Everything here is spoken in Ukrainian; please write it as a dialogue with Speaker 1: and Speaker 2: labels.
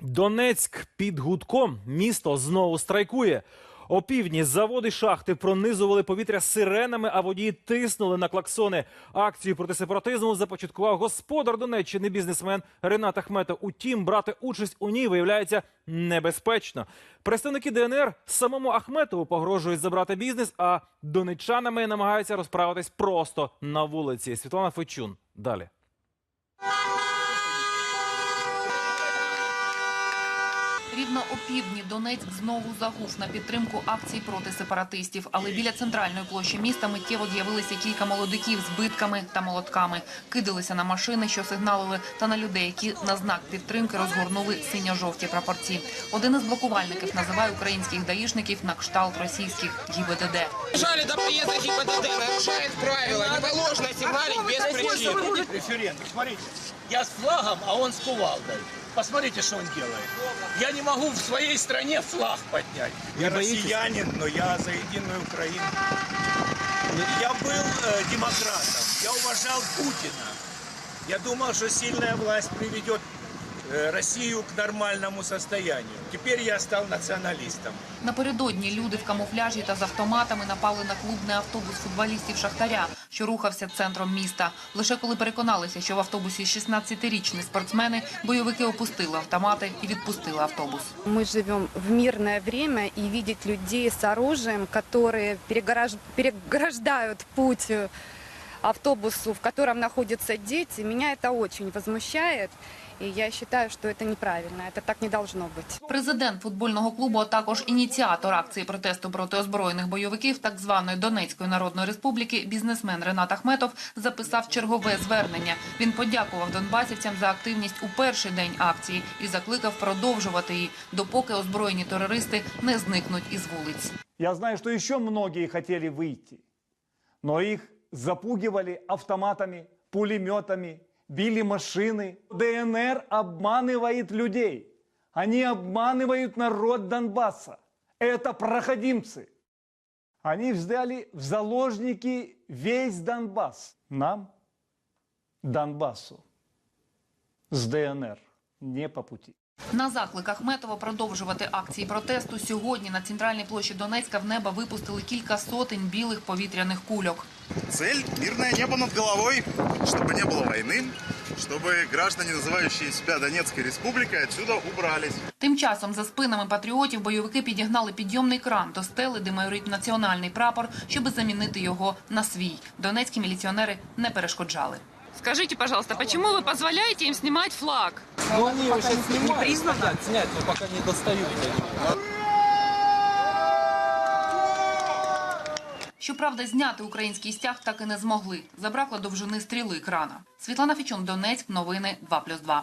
Speaker 1: Донецьк під гудком. Місто знову страйкує. О півдні заводи шахти пронизували повітря сиренами, а водії тиснули на клаксони. Акцію проти сепаратизму започаткував господар Донеччини, бізнесмен Ренат Ахметов. Утім, брати участь у ній виявляється небезпечно. Представники ДНР самому Ахметову погрожують забрати бізнес, а донеччанами намагаються розправитись просто на вулиці. Світлана Фечун. Далі.
Speaker 2: Рівно о півдні Донецьк знову загув на підтримку акцій проти сепаратистів. Але біля центральної площі міста миттєво з'явилися кілька молодиків з битками та молотками. Кидалися на машини, що сигналили, та на людей, які на знак підтримки розгорнули синьо-жовті прапорці. Один із блокувальників називає українських даїшників на кшталт російських ГІБДД.
Speaker 3: Жали до приезда ГИБДД, нарушает правила, не положено сигналить без причин.
Speaker 4: Я с флагом, а он с кувалдой. Посмотрите, что он делает. Я не могу в своей стране флаг поднять.
Speaker 5: Я россиянин, но я за единую Украину. Я был э, демократом, я уважал Путина. Я думал, что сильная власть приведет э, Россию к нормальному состоянию. Теперь я стал националистом.
Speaker 2: Напередодні люди в камуфляжі та з автоматами напали на клубний автобус футболістів Шахтаря, що рухався центром міста. Лише коли переконалися, що в автобусі 16-річні спортсмени, бойовики опустили автомати і відпустили автобус.
Speaker 6: Мы живем в мирное время и видеть людей с оружием, которые перегораж- переграждают путь э, автобусу, в котором находятся дети, меня это очень возмущает. И я считаю, что это неправильно, это так не должно быть.
Speaker 2: Президент футбольного клубу, а також ініціатор акції протесту проти озброєних бойовиків так званої Донецької Народної Республіки, бізнесмен Ренат Ахметов записав чергове звернення. Він подякував донбасівцям за активність у перший день акції і закликав продовжувати її, допоки озброєні терористи не зникнуть із вулиць.
Speaker 7: Я знаю, что еще многие хотели выйти, но их запугивали автоматами, пулеметами, били машины. ДНР обманывает людей. Они обманывают народ Донбасса. Это проходимцы. Они взяли в заложники весь Донбасс. Нам, Донбассу, с ДНР не по пути.
Speaker 2: На заклик Ахметова продовжувати акції протесту сьогодні на центральній площі Донецька в небо випустили кілька сотень білих повітряних кульок.
Speaker 8: Цель – мирное небо над головой, чтобы не было войны, чтобы граждане, называющие себя Донецкой республикой, отсюда убрались.
Speaker 2: Тим часом за спинами патріотів бойовики підігнали підйомний кран до стели, де майорить національний прапор, щоб замінити його на свій. Донецькі міліціонери не перешкоджали.
Speaker 9: Скажите, пожалуйста, почему вы позволяете им снимать флаг?
Speaker 10: Ну, они его сейчас не да, снять, но пока не достают.
Speaker 2: Щоправда, зняти український стяг так і не змогли. Забракло довжини стріли крана. Світлана Фічун, Донецьк, новини 2+,2.